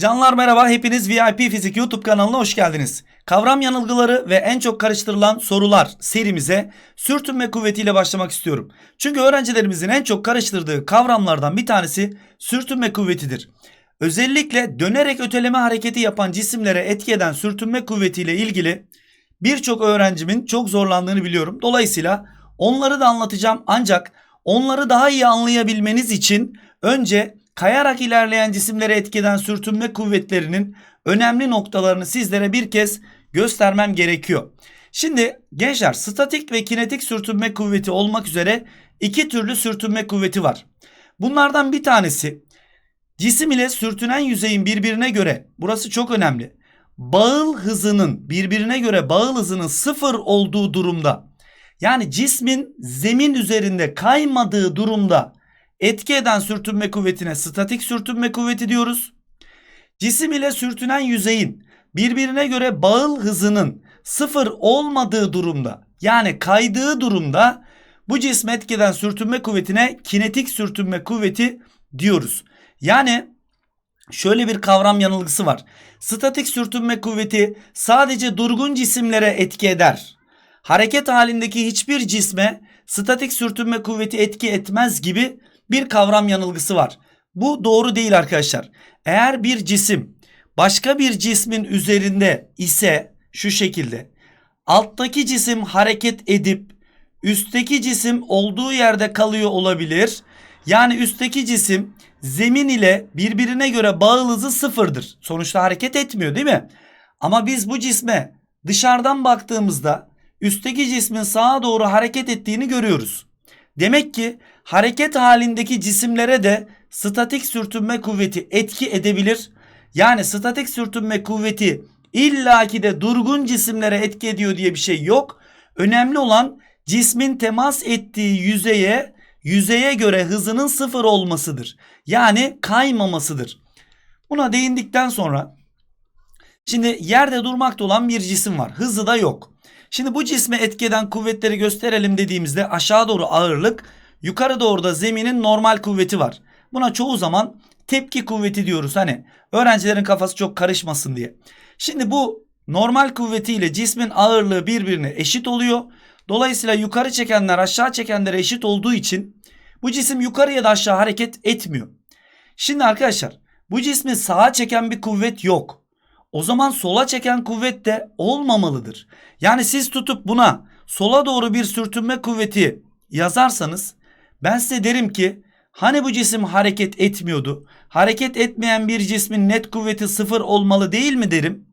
Canlar merhaba, hepiniz VIP Fizik YouTube kanalına hoş geldiniz. Kavram yanılgıları ve en çok karıştırılan sorular serimize sürtünme kuvvetiyle başlamak istiyorum. Çünkü öğrencilerimizin en çok karıştırdığı kavramlardan bir tanesi sürtünme kuvvetidir. Özellikle dönerek öteleme hareketi yapan cisimlere etki eden sürtünme kuvvetiyle ilgili birçok öğrencimin çok zorlandığını biliyorum. Dolayısıyla onları da anlatacağım ancak onları daha iyi anlayabilmeniz için önce kayarak ilerleyen cisimlere etki eden sürtünme kuvvetlerinin önemli noktalarını sizlere bir kez göstermem gerekiyor. Şimdi gençler statik ve kinetik sürtünme kuvveti olmak üzere iki türlü sürtünme kuvveti var. Bunlardan bir tanesi cisim ile sürtünen yüzeyin birbirine göre burası çok önemli. Bağıl hızının birbirine göre bağıl hızının sıfır olduğu durumda yani cismin zemin üzerinde kaymadığı durumda etki eden sürtünme kuvvetine statik sürtünme kuvveti diyoruz. Cisim ile sürtünen yüzeyin birbirine göre bağıl hızının sıfır olmadığı durumda yani kaydığı durumda bu cisme etki eden sürtünme kuvvetine kinetik sürtünme kuvveti diyoruz. Yani şöyle bir kavram yanılgısı var. Statik sürtünme kuvveti sadece durgun cisimlere etki eder. Hareket halindeki hiçbir cisme statik sürtünme kuvveti etki etmez gibi bir kavram yanılgısı var. Bu doğru değil arkadaşlar. Eğer bir cisim başka bir cismin üzerinde ise şu şekilde alttaki cisim hareket edip üstteki cisim olduğu yerde kalıyor olabilir. Yani üstteki cisim zemin ile birbirine göre bağıl hızı sıfırdır. Sonuçta hareket etmiyor değil mi? Ama biz bu cisme dışarıdan baktığımızda üstteki cismin sağa doğru hareket ettiğini görüyoruz. Demek ki hareket halindeki cisimlere de statik sürtünme kuvveti etki edebilir. Yani statik sürtünme kuvveti illaki de durgun cisimlere etki ediyor diye bir şey yok. Önemli olan cismin temas ettiği yüzeye yüzeye göre hızının sıfır olmasıdır. Yani kaymamasıdır. Buna değindikten sonra şimdi yerde durmakta olan bir cisim var. Hızı da yok. Şimdi bu cisme etki eden kuvvetleri gösterelim dediğimizde aşağı doğru ağırlık, yukarı doğru da zeminin normal kuvveti var. Buna çoğu zaman tepki kuvveti diyoruz. Hani öğrencilerin kafası çok karışmasın diye. Şimdi bu normal kuvvetiyle cismin ağırlığı birbirine eşit oluyor. Dolayısıyla yukarı çekenler aşağı çekenlere eşit olduğu için bu cisim yukarı ya da aşağı hareket etmiyor. Şimdi arkadaşlar bu cismi sağa çeken bir kuvvet yok. O zaman sola çeken kuvvet de olmamalıdır. Yani siz tutup buna sola doğru bir sürtünme kuvveti yazarsanız ben size derim ki hani bu cisim hareket etmiyordu? Hareket etmeyen bir cismin net kuvveti sıfır olmalı değil mi derim.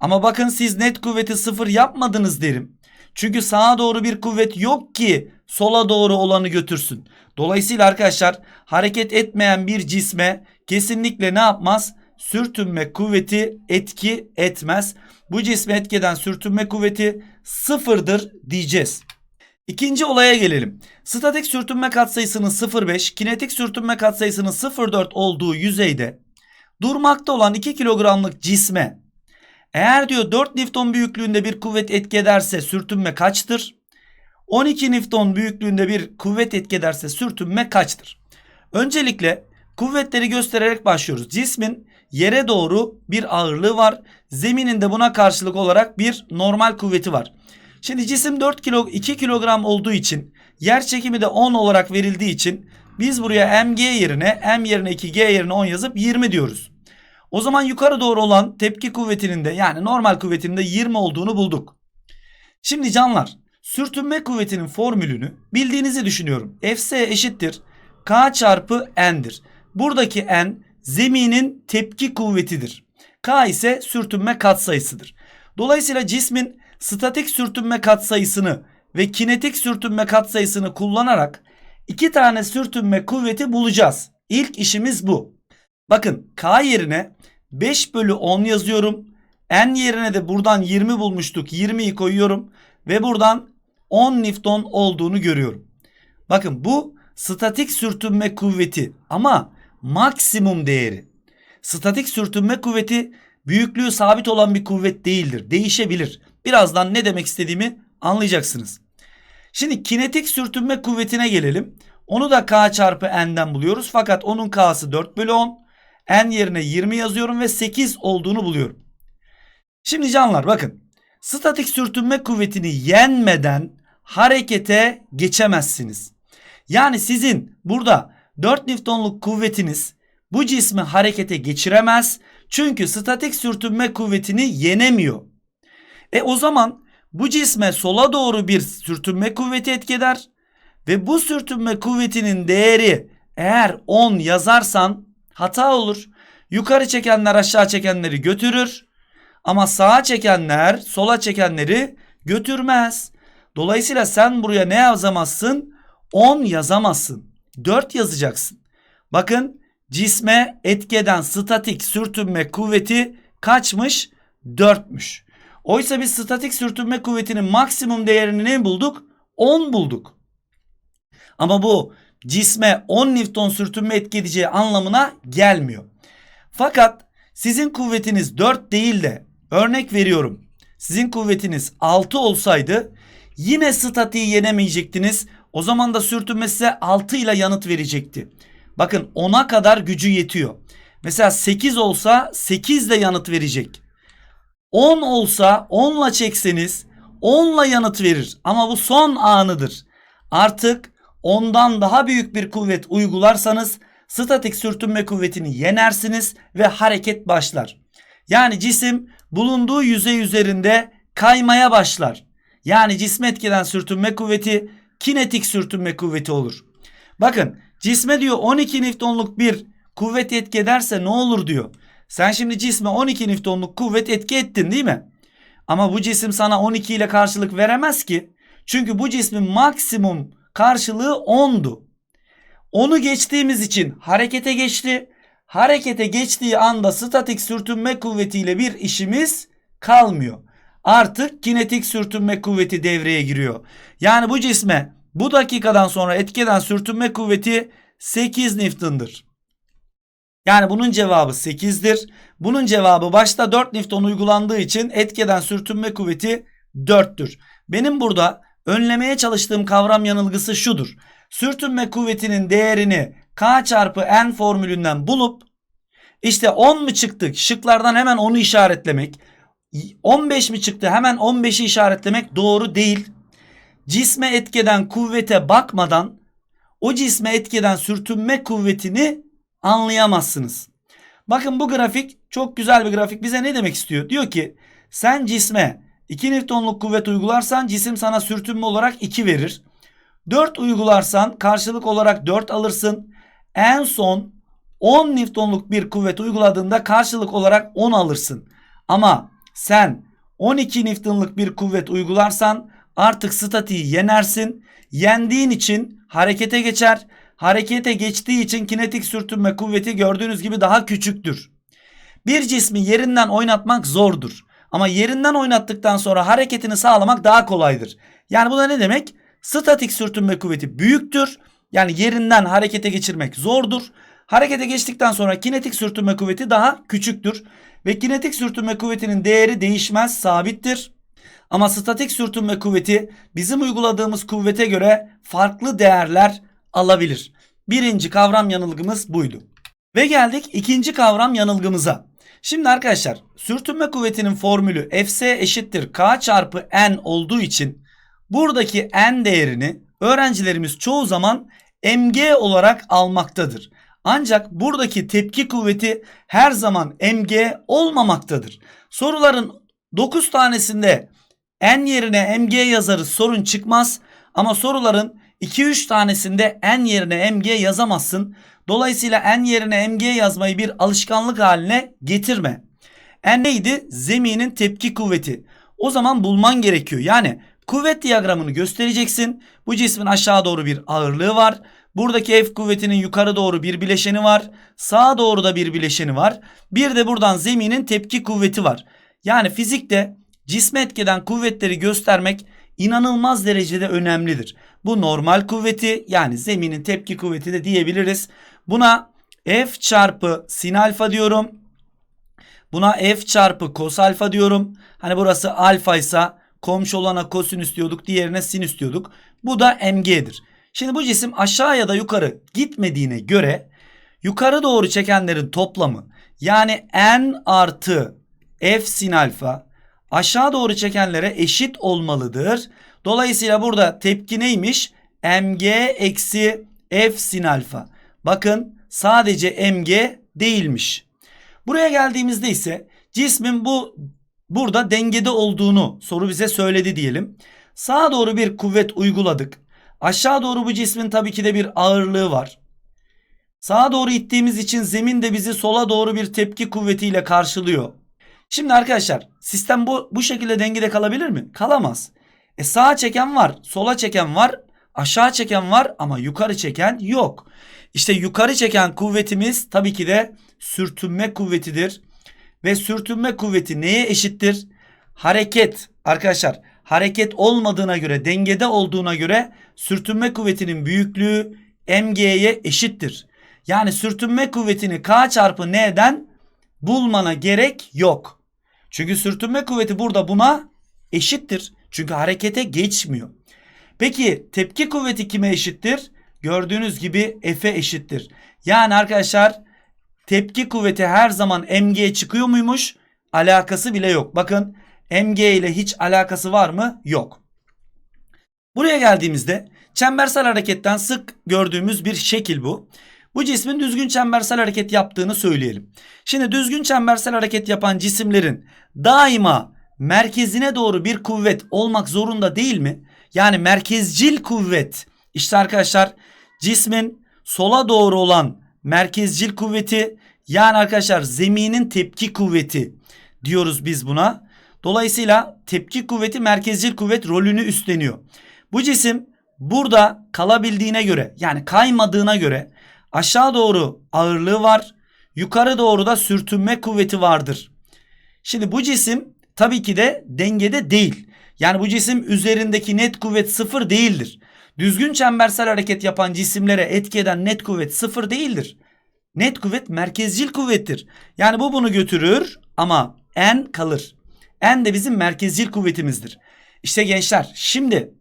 Ama bakın siz net kuvveti sıfır yapmadınız derim. Çünkü sağa doğru bir kuvvet yok ki sola doğru olanı götürsün. Dolayısıyla arkadaşlar hareket etmeyen bir cisme kesinlikle ne yapmaz? Sürtünme kuvveti etki etmez. Bu cisme etki eden sürtünme kuvveti sıfırdır diyeceğiz. İkinci olaya gelelim. Statik sürtünme katsayısının 0.5, kinetik sürtünme katsayısının 0.4 olduğu yüzeyde durmakta olan 2 kilogramlık cisme eğer diyor 4 Newton büyüklüğünde bir kuvvet etki ederse sürtünme kaçtır? 12 Newton büyüklüğünde bir kuvvet etki ederse sürtünme kaçtır? Öncelikle kuvvetleri göstererek başlıyoruz. Cismin yere doğru bir ağırlığı var. Zeminin de buna karşılık olarak bir normal kuvveti var. Şimdi cisim 4 kilo 2 kilogram olduğu için yer çekimi de 10 olarak verildiği için biz buraya mg yerine m yerine 2 g yerine 10 yazıp 20 diyoruz. O zaman yukarı doğru olan tepki kuvvetinin de yani normal kuvvetinin de 20 olduğunu bulduk. Şimdi canlar sürtünme kuvvetinin formülünü bildiğinizi düşünüyorum. Fs eşittir k çarpı n'dir. Buradaki n zeminin tepki kuvvetidir. K ise sürtünme katsayısıdır. Dolayısıyla cismin statik sürtünme katsayısını ve kinetik sürtünme katsayısını kullanarak iki tane sürtünme kuvveti bulacağız. İlk işimiz bu. Bakın K yerine 5 bölü 10 yazıyorum. N yerine de buradan 20 bulmuştuk. 20'yi koyuyorum. Ve buradan 10 Newton olduğunu görüyorum. Bakın bu statik sürtünme kuvveti ama maksimum değeri. Statik sürtünme kuvveti büyüklüğü sabit olan bir kuvvet değildir. Değişebilir. Birazdan ne demek istediğimi anlayacaksınız. Şimdi kinetik sürtünme kuvvetine gelelim. Onu da K çarpı N'den buluyoruz. Fakat onun K'sı 4 bölü 10. n yerine 20 yazıyorum ve 8 olduğunu buluyorum. Şimdi canlar bakın. Statik sürtünme kuvvetini yenmeden harekete geçemezsiniz. Yani sizin burada 4 Newton'luk kuvvetiniz bu cismi harekete geçiremez. Çünkü statik sürtünme kuvvetini yenemiyor. E o zaman bu cisme sola doğru bir sürtünme kuvveti etki eder. Ve bu sürtünme kuvvetinin değeri eğer 10 yazarsan hata olur. Yukarı çekenler aşağı çekenleri götürür. Ama sağa çekenler sola çekenleri götürmez. Dolayısıyla sen buraya ne yazamazsın? 10 yazamazsın. 4 yazacaksın. Bakın cisme etkeden statik sürtünme kuvveti kaçmış? 4'müş. Oysa biz statik sürtünme kuvvetinin maksimum değerini ne bulduk? 10 bulduk. Ama bu cisme 10 Newton sürtünme etki edeceği anlamına gelmiyor. Fakat sizin kuvvetiniz 4 değil de örnek veriyorum. Sizin kuvvetiniz 6 olsaydı yine statiği yenemeyecektiniz. O zaman da sürtünme size 6 ile yanıt verecekti. Bakın 10'a kadar gücü yetiyor. Mesela 8 olsa 8 ile yanıt verecek. 10 olsa 10 ile çekseniz 10 ile yanıt verir. Ama bu son anıdır. Artık ondan daha büyük bir kuvvet uygularsanız statik sürtünme kuvvetini yenersiniz ve hareket başlar. Yani cisim bulunduğu yüzey üzerinde kaymaya başlar. Yani cisme etkeden sürtünme kuvveti kinetik sürtünme kuvveti olur. Bakın cisme diyor 12 Newton'luk bir kuvvet etki ederse ne olur diyor. Sen şimdi cisme 12 Newton'luk kuvvet etki ettin değil mi? Ama bu cisim sana 12 ile karşılık veremez ki. Çünkü bu cismin maksimum karşılığı 10'du. Onu geçtiğimiz için harekete geçti. Harekete geçtiği anda statik sürtünme kuvvetiyle bir işimiz kalmıyor. Artık kinetik sürtünme kuvveti devreye giriyor. Yani bu cisme bu dakikadan sonra etkeden sürtünme kuvveti 8 Newton'dır. Yani bunun cevabı 8'dir. Bunun cevabı başta 4 Newton uygulandığı için etkeden sürtünme kuvveti 4'tür. Benim burada önlemeye çalıştığım kavram yanılgısı şudur. Sürtünme kuvvetinin değerini K çarpı N formülünden bulup işte 10 mu çıktı şıklardan hemen onu işaretlemek. 15 mi çıktı hemen 15'i işaretlemek doğru değil. Cisme etkeden kuvvete bakmadan o cisme etkeden sürtünme kuvvetini anlayamazsınız. Bakın bu grafik çok güzel bir grafik. Bize ne demek istiyor? Diyor ki sen cisme 2 Newton'luk kuvvet uygularsan cisim sana sürtünme olarak 2 verir. 4 uygularsan karşılık olarak 4 alırsın. En son 10 Newton'luk bir kuvvet uyguladığında karşılık olarak 10 alırsın. Ama sen 12 Newton'luk bir kuvvet uygularsan artık statiği yenersin. Yendiğin için harekete geçer. Harekete geçtiği için kinetik sürtünme kuvveti gördüğünüz gibi daha küçüktür. Bir cismi yerinden oynatmak zordur. Ama yerinden oynattıktan sonra hareketini sağlamak daha kolaydır. Yani bu da ne demek? Statik sürtünme kuvveti büyüktür. Yani yerinden harekete geçirmek zordur. Harekete geçtikten sonra kinetik sürtünme kuvveti daha küçüktür. Ve kinetik sürtünme kuvvetinin değeri değişmez, sabittir. Ama statik sürtünme kuvveti bizim uyguladığımız kuvvete göre farklı değerler alabilir. Birinci kavram yanılgımız buydu. Ve geldik ikinci kavram yanılgımıza. Şimdi arkadaşlar sürtünme kuvvetinin formülü Fs eşittir K çarpı N olduğu için buradaki N değerini öğrencilerimiz çoğu zaman mg olarak almaktadır. Ancak buradaki tepki kuvveti her zaman mg olmamaktadır. Soruların 9 tanesinde n yerine mg yazarız sorun çıkmaz. Ama soruların 2-3 tanesinde n yerine mg yazamazsın. Dolayısıyla n yerine mg yazmayı bir alışkanlık haline getirme. N neydi? Zeminin tepki kuvveti. O zaman bulman gerekiyor. Yani kuvvet diyagramını göstereceksin. Bu cismin aşağı doğru bir ağırlığı var. Buradaki F kuvvetinin yukarı doğru bir bileşeni var. Sağa doğru da bir bileşeni var. Bir de buradan zeminin tepki kuvveti var. Yani fizikte cisme etkeden kuvvetleri göstermek inanılmaz derecede önemlidir. Bu normal kuvveti yani zeminin tepki kuvveti de diyebiliriz. Buna F çarpı sin alfa diyorum. Buna F çarpı kos alfa diyorum. Hani burası alfa ise komşu olana kosinüs diyorduk. Diğerine sinüs diyorduk. Bu da mg'dir. Şimdi bu cisim aşağı ya da yukarı gitmediğine göre yukarı doğru çekenlerin toplamı yani n artı f sin alfa aşağı doğru çekenlere eşit olmalıdır. Dolayısıyla burada tepki neymiş? mg eksi f sin alfa. Bakın sadece mg değilmiş. Buraya geldiğimizde ise cismin bu burada dengede olduğunu soru bize söyledi diyelim. Sağa doğru bir kuvvet uyguladık. Aşağı doğru bu cismin tabii ki de bir ağırlığı var. Sağa doğru ittiğimiz için zemin de bizi sola doğru bir tepki kuvvetiyle karşılıyor. Şimdi arkadaşlar sistem bu, bu şekilde dengede kalabilir mi? Kalamaz. E sağa çeken var, sola çeken var, aşağı çeken var ama yukarı çeken yok. İşte yukarı çeken kuvvetimiz tabii ki de sürtünme kuvvetidir. Ve sürtünme kuvveti neye eşittir? Hareket arkadaşlar hareket olmadığına göre dengede olduğuna göre sürtünme kuvvetinin büyüklüğü mg'ye eşittir. Yani sürtünme kuvvetini k çarpı n'den bulmana gerek yok. Çünkü sürtünme kuvveti burada buna eşittir. Çünkü harekete geçmiyor. Peki tepki kuvveti kime eşittir? Gördüğünüz gibi F'e eşittir. Yani arkadaşlar tepki kuvveti her zaman mg'ye çıkıyor muymuş? Alakası bile yok. Bakın mg ile hiç alakası var mı? Yok. Buraya geldiğimizde çembersel hareketten sık gördüğümüz bir şekil bu. Bu cismin düzgün çembersel hareket yaptığını söyleyelim. Şimdi düzgün çembersel hareket yapan cisimlerin daima merkezine doğru bir kuvvet olmak zorunda değil mi? Yani merkezcil kuvvet. İşte arkadaşlar cismin sola doğru olan merkezcil kuvveti yani arkadaşlar zeminin tepki kuvveti diyoruz biz buna. Dolayısıyla tepki kuvveti merkezcil kuvvet rolünü üstleniyor. Bu cisim burada kalabildiğine göre yani kaymadığına göre aşağı doğru ağırlığı var. Yukarı doğru da sürtünme kuvveti vardır. Şimdi bu cisim tabii ki de dengede değil. Yani bu cisim üzerindeki net kuvvet sıfır değildir. Düzgün çembersel hareket yapan cisimlere etki eden net kuvvet sıfır değildir. Net kuvvet merkezcil kuvvettir. Yani bu bunu götürür ama n kalır. N de bizim merkezcil kuvvetimizdir. İşte gençler şimdi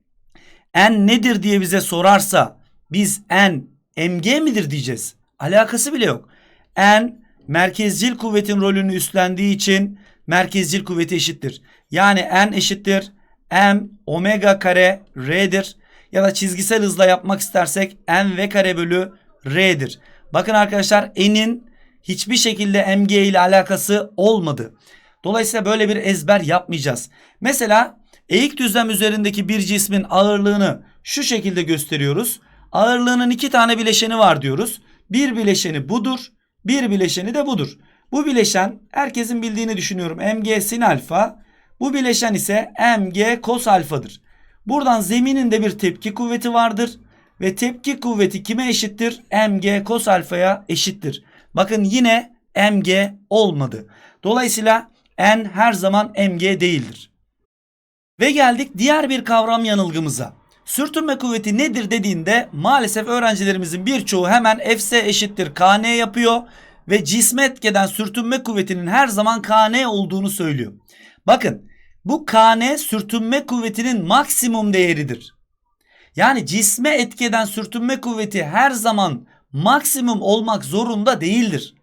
N nedir diye bize sorarsa biz N mg midir diyeceğiz. Alakası bile yok. N merkezcil kuvvetin rolünü üstlendiği için merkezcil kuvveti eşittir. Yani N eşittir m omega kare r'dir. Ya da çizgisel hızla yapmak istersek m v kare bölü r'dir. Bakın arkadaşlar n'in hiçbir şekilde mg ile alakası olmadı. Dolayısıyla böyle bir ezber yapmayacağız. Mesela eğik düzlem üzerindeki bir cismin ağırlığını şu şekilde gösteriyoruz. Ağırlığının iki tane bileşeni var diyoruz. Bir bileşeni budur, bir bileşeni de budur. Bu bileşen herkesin bildiğini düşünüyorum. mg sin alfa. Bu bileşen ise mg kos alfadır. Buradan zeminin de bir tepki kuvveti vardır. Ve tepki kuvveti kime eşittir? mg kos alfaya eşittir. Bakın yine mg olmadı. Dolayısıyla n her zaman mg değildir. Ve geldik diğer bir kavram yanılgımıza. Sürtünme kuvveti nedir dediğinde maalesef öğrencilerimizin birçoğu hemen Fs eşittir Kn yapıyor ve cisme etkeden sürtünme kuvvetinin her zaman Kn olduğunu söylüyor. Bakın bu Kn sürtünme kuvvetinin maksimum değeridir. Yani cisme etkeden sürtünme kuvveti her zaman maksimum olmak zorunda değildir.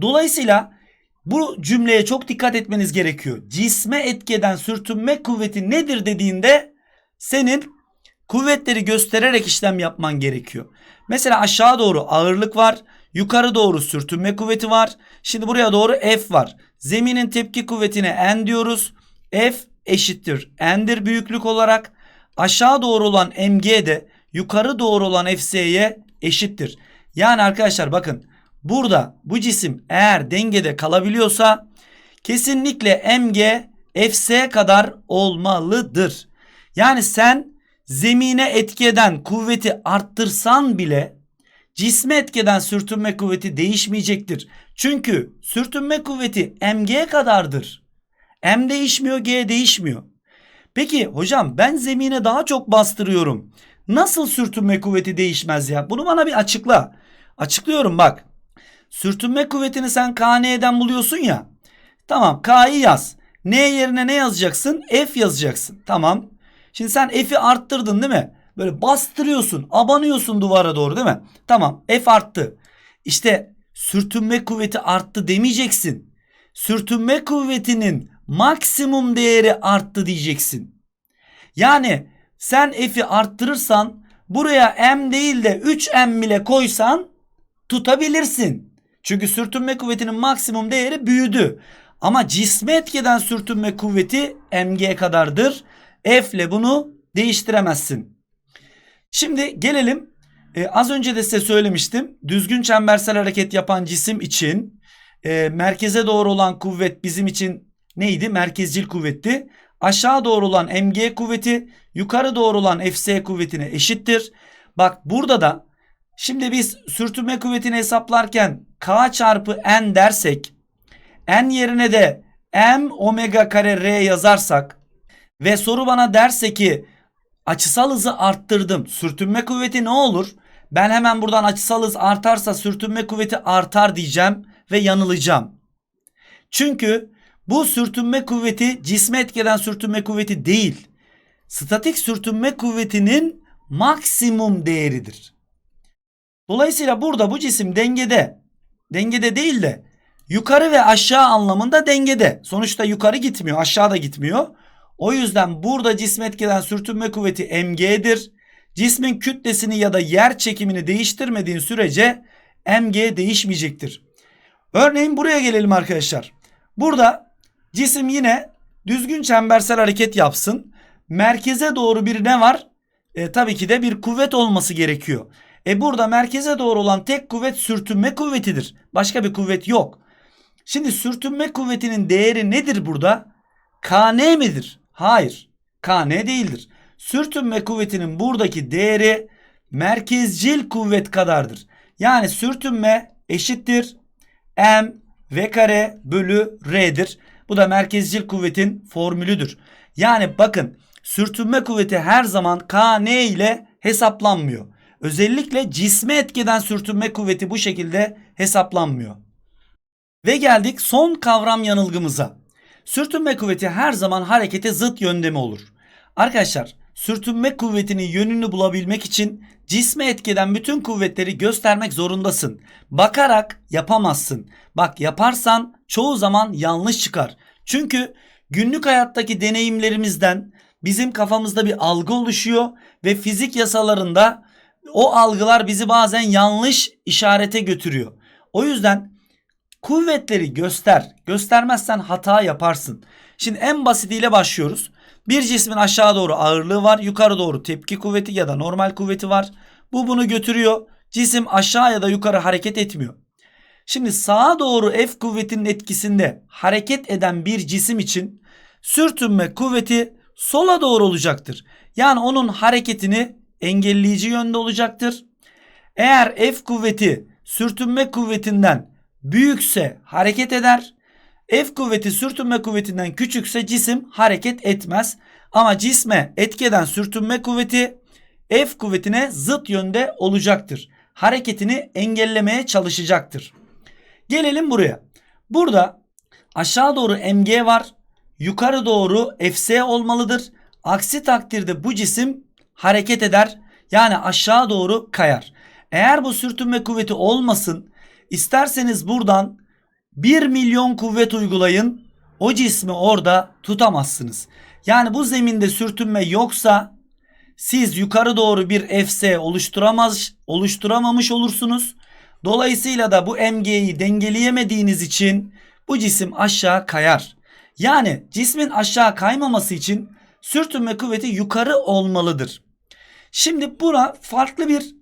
Dolayısıyla bu cümleye çok dikkat etmeniz gerekiyor. Cisme etkeden sürtünme kuvveti nedir dediğinde senin kuvvetleri göstererek işlem yapman gerekiyor. Mesela aşağı doğru ağırlık var. Yukarı doğru sürtünme kuvveti var. Şimdi buraya doğru F var. Zeminin tepki kuvvetine N diyoruz. F eşittir N'dir büyüklük olarak. Aşağı doğru olan mg de yukarı doğru olan fs'ye eşittir. Yani arkadaşlar bakın burada bu cisim eğer dengede kalabiliyorsa kesinlikle mg fs kadar olmalıdır. Yani sen zemine etki eden kuvveti arttırsan bile cisme etkeden sürtünme kuvveti değişmeyecektir. Çünkü sürtünme kuvveti mg kadardır. M değişmiyor, G değişmiyor. Peki hocam ben zemine daha çok bastırıyorum. Nasıl sürtünme kuvveti değişmez ya? Bunu bana bir açıkla. Açıklıyorum bak. Sürtünme kuvvetini sen KN'den buluyorsun ya. Tamam K'yı yaz. N yerine ne yazacaksın? F yazacaksın. Tamam. Şimdi sen F'i arttırdın değil mi? Böyle bastırıyorsun. Abanıyorsun duvara doğru değil mi? Tamam. F arttı. işte sürtünme kuvveti arttı demeyeceksin. Sürtünme kuvvetinin maksimum değeri arttı diyeceksin. Yani sen F'i arttırırsan buraya M değil de 3M bile koysan tutabilirsin. Çünkü sürtünme kuvvetinin maksimum değeri büyüdü. Ama cisme etkeden sürtünme kuvveti mg kadardır. F ile bunu değiştiremezsin. Şimdi gelelim e, az önce de size söylemiştim. Düzgün çembersel hareket yapan cisim için e, merkeze doğru olan kuvvet bizim için neydi? Merkezcil kuvvetti. Aşağı doğru olan mg kuvveti yukarı doğru olan fs kuvvetine eşittir. Bak burada da şimdi biz sürtünme kuvvetini hesaplarken k çarpı n dersek n yerine de m omega kare r yazarsak ve soru bana derse ki açısal hızı arttırdım. Sürtünme kuvveti ne olur? Ben hemen buradan açısal hız artarsa sürtünme kuvveti artar diyeceğim ve yanılacağım. Çünkü bu sürtünme kuvveti cisme etkeden sürtünme kuvveti değil. Statik sürtünme kuvvetinin maksimum değeridir. Dolayısıyla burada bu cisim dengede. Dengede değil de yukarı ve aşağı anlamında dengede. Sonuçta yukarı gitmiyor, aşağı da gitmiyor. O yüzden burada cisme etkeden sürtünme kuvveti mg'dir. Cismin kütlesini ya da yer çekimini değiştirmediğin sürece mg değişmeyecektir. Örneğin buraya gelelim arkadaşlar. Burada cisim yine düzgün çembersel hareket yapsın. Merkeze doğru bir ne var? E, tabii ki de bir kuvvet olması gerekiyor. E burada merkeze doğru olan tek kuvvet sürtünme kuvvetidir. Başka bir kuvvet yok. Şimdi sürtünme kuvvetinin değeri nedir burada? Kn midir? Hayır. Kn değildir. Sürtünme kuvvetinin buradaki değeri merkezcil kuvvet kadardır. Yani sürtünme eşittir m v kare bölü r'dir. Bu da merkezcil kuvvetin formülüdür. Yani bakın sürtünme kuvveti her zaman Kn ile hesaplanmıyor. Özellikle cisme etkeden sürtünme kuvveti bu şekilde hesaplanmıyor. Ve geldik son kavram yanılgımıza. Sürtünme kuvveti her zaman harekete zıt yönde mi olur? Arkadaşlar sürtünme kuvvetinin yönünü bulabilmek için cisme etkeden bütün kuvvetleri göstermek zorundasın. Bakarak yapamazsın. Bak yaparsan çoğu zaman yanlış çıkar. Çünkü günlük hayattaki deneyimlerimizden bizim kafamızda bir algı oluşuyor ve fizik yasalarında o algılar bizi bazen yanlış işarete götürüyor. O yüzden kuvvetleri göster. Göstermezsen hata yaparsın. Şimdi en basitiyle başlıyoruz. Bir cismin aşağı doğru ağırlığı var. Yukarı doğru tepki kuvveti ya da normal kuvveti var. Bu bunu götürüyor. Cisim aşağı ya da yukarı hareket etmiyor. Şimdi sağa doğru F kuvvetinin etkisinde hareket eden bir cisim için sürtünme kuvveti sola doğru olacaktır. Yani onun hareketini engelleyici yönde olacaktır. Eğer F kuvveti sürtünme kuvvetinden büyükse hareket eder. F kuvveti sürtünme kuvvetinden küçükse cisim hareket etmez. Ama cisme etkeden sürtünme kuvveti F kuvvetine zıt yönde olacaktır. Hareketini engellemeye çalışacaktır. Gelelim buraya. Burada aşağı doğru mg var. Yukarı doğru fs olmalıdır. Aksi takdirde bu cisim hareket eder. Yani aşağı doğru kayar. Eğer bu sürtünme kuvveti olmasın isterseniz buradan 1 milyon kuvvet uygulayın. O cismi orada tutamazsınız. Yani bu zeminde sürtünme yoksa siz yukarı doğru bir fs oluşturamaz oluşturamamış olursunuz. Dolayısıyla da bu mg'yi dengeleyemediğiniz için bu cisim aşağı kayar. Yani cismin aşağı kaymaması için sürtünme kuvveti yukarı olmalıdır. Şimdi buna farklı bir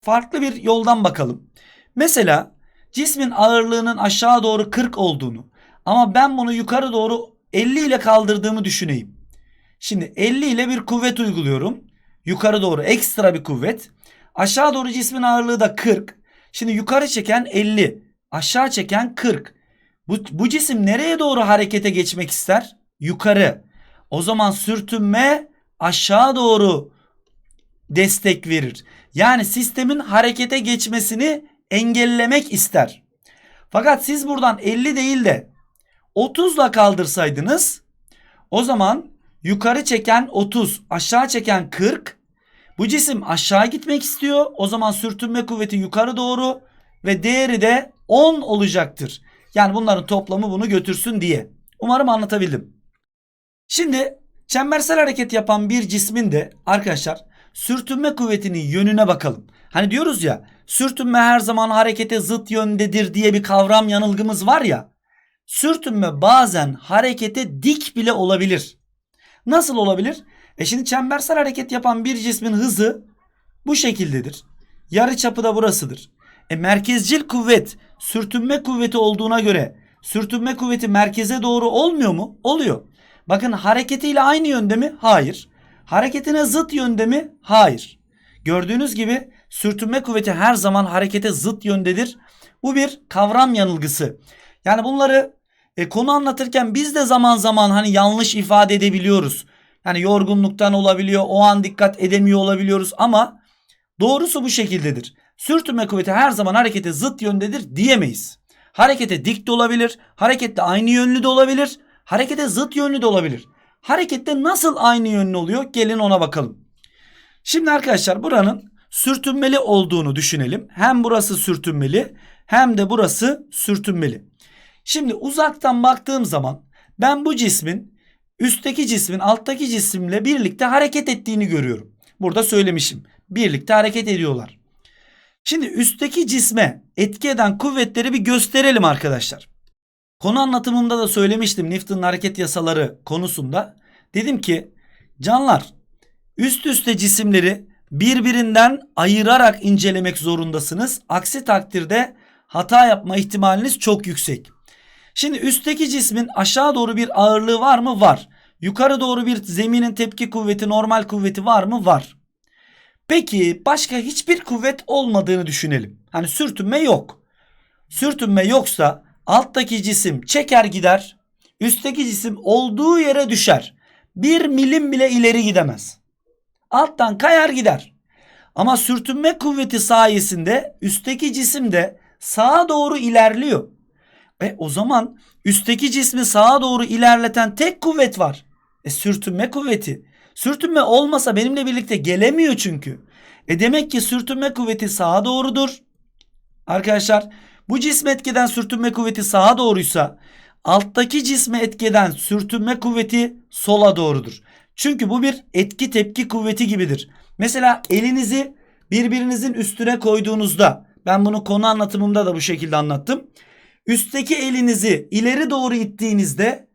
farklı bir yoldan bakalım. Mesela cismin ağırlığının aşağı doğru 40 olduğunu ama ben bunu yukarı doğru 50 ile kaldırdığımı düşüneyim. Şimdi 50 ile bir kuvvet uyguluyorum. Yukarı doğru ekstra bir kuvvet. Aşağı doğru cismin ağırlığı da 40. Şimdi yukarı çeken 50. Aşağı çeken 40. Bu, bu cisim nereye doğru harekete geçmek ister? Yukarı. O zaman sürtünme aşağı doğru destek verir. Yani sistemin harekete geçmesini engellemek ister. Fakat siz buradan 50 değil de 30 ile kaldırsaydınız o zaman yukarı çeken 30 aşağı çeken 40 bu cisim aşağı gitmek istiyor. O zaman sürtünme kuvveti yukarı doğru ve değeri de 10 olacaktır. Yani bunların toplamı bunu götürsün diye. Umarım anlatabildim. Şimdi çembersel hareket yapan bir cismin de arkadaşlar sürtünme kuvvetinin yönüne bakalım. Hani diyoruz ya sürtünme her zaman harekete zıt yöndedir diye bir kavram yanılgımız var ya. Sürtünme bazen harekete dik bile olabilir. Nasıl olabilir? E şimdi çembersel hareket yapan bir cismin hızı bu şekildedir. Yarı çapı da burasıdır. E merkezcil kuvvet sürtünme kuvveti olduğuna göre sürtünme kuvveti merkeze doğru olmuyor mu? Oluyor. Bakın hareketiyle aynı yönde mi? Hayır. Hareketine zıt yönde mi? Hayır. Gördüğünüz gibi sürtünme kuvveti her zaman harekete zıt yöndedir. Bu bir kavram yanılgısı. Yani bunları e, konu anlatırken biz de zaman zaman hani yanlış ifade edebiliyoruz. Yani yorgunluktan olabiliyor, o an dikkat edemiyor olabiliyoruz ama doğrusu bu şekildedir. Sürtünme kuvveti her zaman harekete zıt yöndedir diyemeyiz. Harekete dik de olabilir, harekette aynı yönlü de olabilir, harekete zıt yönlü de olabilir. Harekette nasıl aynı yönlü oluyor? Gelin ona bakalım. Şimdi arkadaşlar buranın sürtünmeli olduğunu düşünelim. Hem burası sürtünmeli hem de burası sürtünmeli. Şimdi uzaktan baktığım zaman ben bu cismin üstteki cismin alttaki cisimle birlikte hareket ettiğini görüyorum. Burada söylemişim. Birlikte hareket ediyorlar. Şimdi üstteki cisme etki eden kuvvetleri bir gösterelim arkadaşlar. Konu anlatımımda da söylemiştim Newton'un hareket yasaları konusunda. Dedim ki canlar üst üste cisimleri birbirinden ayırarak incelemek zorundasınız. Aksi takdirde hata yapma ihtimaliniz çok yüksek. Şimdi üstteki cismin aşağı doğru bir ağırlığı var mı? Var. Yukarı doğru bir zeminin tepki kuvveti, normal kuvveti var mı? Var. Peki başka hiçbir kuvvet olmadığını düşünelim. Hani sürtünme yok. Sürtünme yoksa alttaki cisim çeker gider. Üstteki cisim olduğu yere düşer. Bir milim bile ileri gidemez. Alttan kayar gider. Ama sürtünme kuvveti sayesinde üstteki cisim de sağa doğru ilerliyor. E o zaman üstteki cismi sağa doğru ilerleten tek kuvvet var. E sürtünme kuvveti. Sürtünme olmasa benimle birlikte gelemiyor çünkü. E demek ki sürtünme kuvveti sağa doğrudur. Arkadaşlar bu cisme etkeden sürtünme kuvveti sağa doğruysa alttaki cisme etkeden sürtünme kuvveti sola doğrudur. Çünkü bu bir etki tepki kuvveti gibidir. Mesela elinizi birbirinizin üstüne koyduğunuzda ben bunu konu anlatımımda da bu şekilde anlattım. Üstteki elinizi ileri doğru ittiğinizde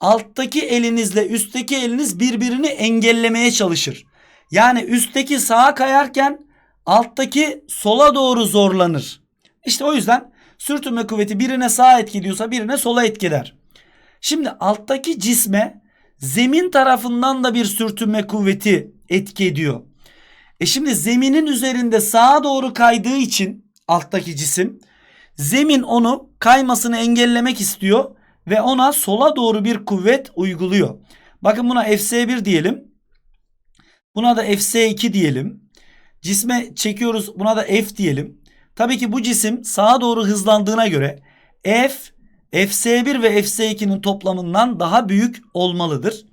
alttaki elinizle üstteki eliniz birbirini engellemeye çalışır. Yani üstteki sağa kayarken alttaki sola doğru zorlanır. İşte o yüzden sürtünme kuvveti birine sağa etki ediyorsa birine sola etki eder. Şimdi alttaki cisme zemin tarafından da bir sürtünme kuvveti etki ediyor. E şimdi zeminin üzerinde sağa doğru kaydığı için alttaki cisim zemin onu kaymasını engellemek istiyor ve ona sola doğru bir kuvvet uyguluyor. Bakın buna Fs1 diyelim. Buna da Fs2 diyelim. Cisme çekiyoruz buna da F diyelim. Tabii ki bu cisim sağa doğru hızlandığına göre F, Fs1 ve Fs2'nin toplamından daha büyük olmalıdır.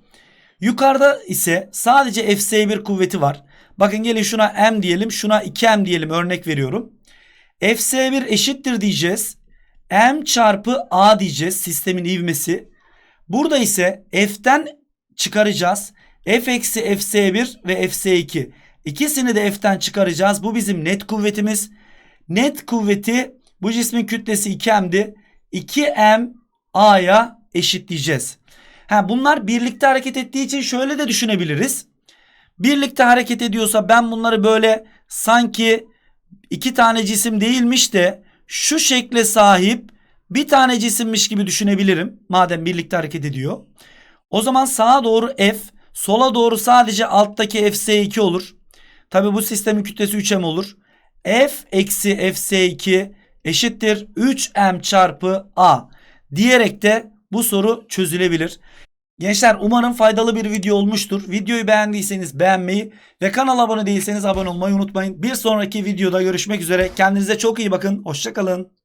Yukarıda ise sadece Fs1 kuvveti var. Bakın gelin şuna M diyelim şuna 2M diyelim örnek veriyorum. Fs1 eşittir diyeceğiz. M çarpı A diyeceğiz sistemin ivmesi. Burada ise F'ten çıkaracağız. F eksi Fs1 ve Fs2. İkisini de F'ten çıkaracağız. Bu bizim net kuvvetimiz. Net kuvveti bu cismin kütlesi 2M'di. 2M A'ya eşitleyeceğiz. Ha, bunlar birlikte hareket ettiği için şöyle de düşünebiliriz. Birlikte hareket ediyorsa ben bunları böyle sanki iki tane cisim değilmiş de şu şekle sahip bir tane cisimmiş gibi düşünebilirim. Madem birlikte hareket ediyor. O zaman sağa doğru F, sola doğru sadece alttaki Fs2 olur. Tabi bu sistemin kütlesi 3m olur. F eksi Fs2 eşittir 3m çarpı A diyerek de bu soru çözülebilir. Gençler umarım faydalı bir video olmuştur. Videoyu beğendiyseniz beğenmeyi ve kanala abone değilseniz abone olmayı unutmayın. Bir sonraki videoda görüşmek üzere. Kendinize çok iyi bakın. Hoşçakalın.